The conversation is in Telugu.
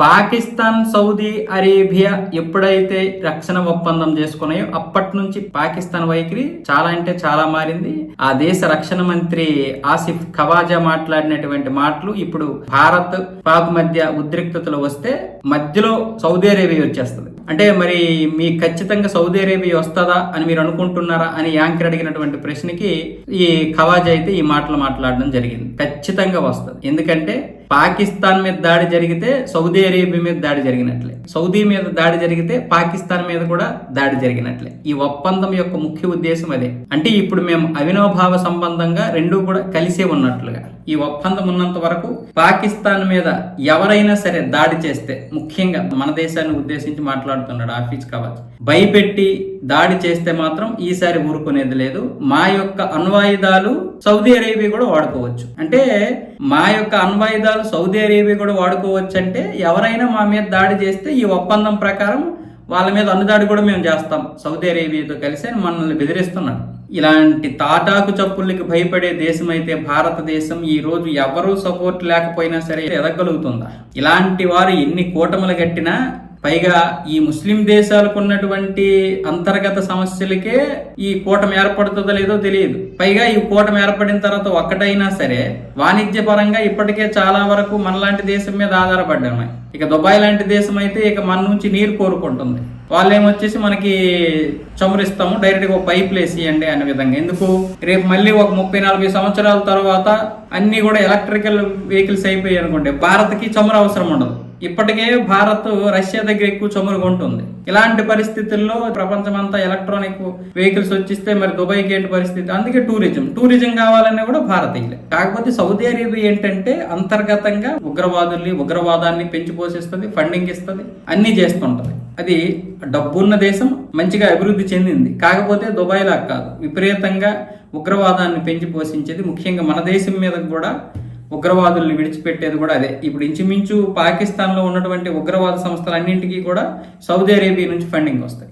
పాకిస్తాన్ సౌదీ అరేబియా ఎప్పుడైతే రక్షణ ఒప్పందం చేసుకున్నాయో అప్పటి నుంచి పాకిస్తాన్ వైఖరి చాలా అంటే చాలా మారింది. ఆ దేశ రక్షణ మంత్రి ఆసిఫ్ ఖవాజా మాట్లాడినటువంటి మాటలు ఇప్పుడు భారత్ పాక్ మధ్య ఉద్రిక్తతలు వస్తే మధ్యలో సౌదీ అరేబియా వచ్చేస్తుంది. అంటే మరి మీ ఖచ్చితంగా సౌదీ అరేబియా వస్తుందా అని మీరు అనుకుంటున్నారా అని యాంకర్ అడిగినటువంటి ప్రశ్నకి ఈ ఖవాజా అయితే ఈ మాటలు మాట్లాడడం జరిగింది. ఖచ్చితంగా వస్తుంది. ఎందుకంటే పాకిస్తాన్ మీద దాడి జరిగితే సౌదీ అరేబియా మీద దాడి జరిగినట్లే. సౌదీ మీద దాడి జరిగితే పాకిస్తాన్ మీద కూడా దాడి జరిగినట్లే. ఈ ఒప్పందం యొక్క ముఖ్య ఉద్దేశం అదే. అంటే ఇప్పుడు మేము అవినోభావ సంబంధంగా రెండూ కూడా కలిసే ఉన్నట్లుగా. ఈ ఒప్పందం ఉన్నంత వరకు పాకిస్తాన్ మీద ఎవరైనా సరే దాడి చేస్తే ముఖ్యంగా మన దేశాన్ని ఉద్దేశించి మాట్లాడుతున్నాడు ఆఫీస్ కావచ్చు భయపెట్టి దాడి చేస్తే మాత్రం ఈసారి ఊరుకునేది లేదు. మా యొక్క అణ్వాయుధాలు సౌదీ అరేబియా కూడా వాడుకోవచ్చు. అంటే మా యొక్క అణ్వాయుధాలు సౌదీ అరేబియా కూడా వాడుకోవచ్చు అంటే ఎవరైనా మా మీద దాడి చేస్తే ఈ ఒప్పందం ప్రకారం వాళ్ళ మీద అనుదాడి కూడా మేము చేస్తాం. సౌదీ అరేబియాతో కలిసి అని మనల్ని బెదిరిస్తున్నాడు. ఇలాంటి తాటాకు చప్పుళ్ళకి భయపడే దేశం అయితే భారతదేశం ఈ రోజు ఎవరూ సపోర్ట్ లేకపోయినా సరే ఎదగలుగుతుందా? ఇలాంటి వారు ఎన్ని కూటములు కట్టినా పైగా ఈ ముస్లిం దేశాలకు ఉన్నటువంటి అంతర్గత సమస్యలకే ఈ కూటమి ఏర్పడుతుందో లేదో తెలియదు. పైగా ఈ కూటమి ఏర్పడిన తర్వాత ఒక్కటైనా సరే వాణిజ్య పరంగా ఇప్పటికే చాలా వరకు మనలాంటి దేశం మీద ఆధారపడ్డాయి ఇక దుబాయ్ లాంటి దేశం అయితే ఇక మన నుంచి నీరు కోరుకుంటుంది. వాళ్ళు ఏమొచ్చేసి మనకి చమురిస్తాము డైరెక్ట్గా ఒక పైప్ వేసియండి అనే విధంగా. ఎందుకు? రేపు మళ్ళీ ఒక ముప్పై నలభై సంవత్సరాల తర్వాత అన్ని కూడా ఎలక్ట్రికల్ వెహికల్స్ అయిపోయాయి అనుకోండి భారత్కి చమురు అవసరం ఉండదు. ఇప్పటికే భారత్ రష్యా దగ్గర ఎక్కువ చమురుకుంటుంది ఇలాంటి పరిస్థితుల్లో ప్రపంచమంతా ఎలక్ట్రానిక్ వెహికల్స్ వచ్చిస్తే మరి దుబాయ్కి ఏంటి పరిస్థితి? అందుకే టూరిజం. టూరిజం కావాలన్నా కూడా భారతీయులే కాకపోతే సౌదీ అరేబియా ఏంటంటే అంతర్గతంగా ఉగ్రవాదుల్ని ఉగ్రవాదాన్ని పెంచి పోషిస్తుంది ఫండింగ్ ఇస్తుంది అన్ని చేస్తుంటది. అది డబ్బున్న దేశం మంచిగా అభివృద్ధి చెందింది. కాకపోతే దుబాయ్ లాగా కాదు. విపరీతంగా ఉగ్రవాదాన్ని పెంచి పోషించేది ముఖ్యంగా మన దేశం మీద కూడా ఉగ్రవాదుల్ని విడిచిపెట్టేది కూడా అదే. ఇప్పుడు ఇంచుమించు పాకిస్తాన్లో ఉన్నటువంటి ఉగ్రవాద సంస్థలన్నింటికీ కూడా సౌదీ అరేబియా నుంచి ఫండింగ్ వస్తాయి.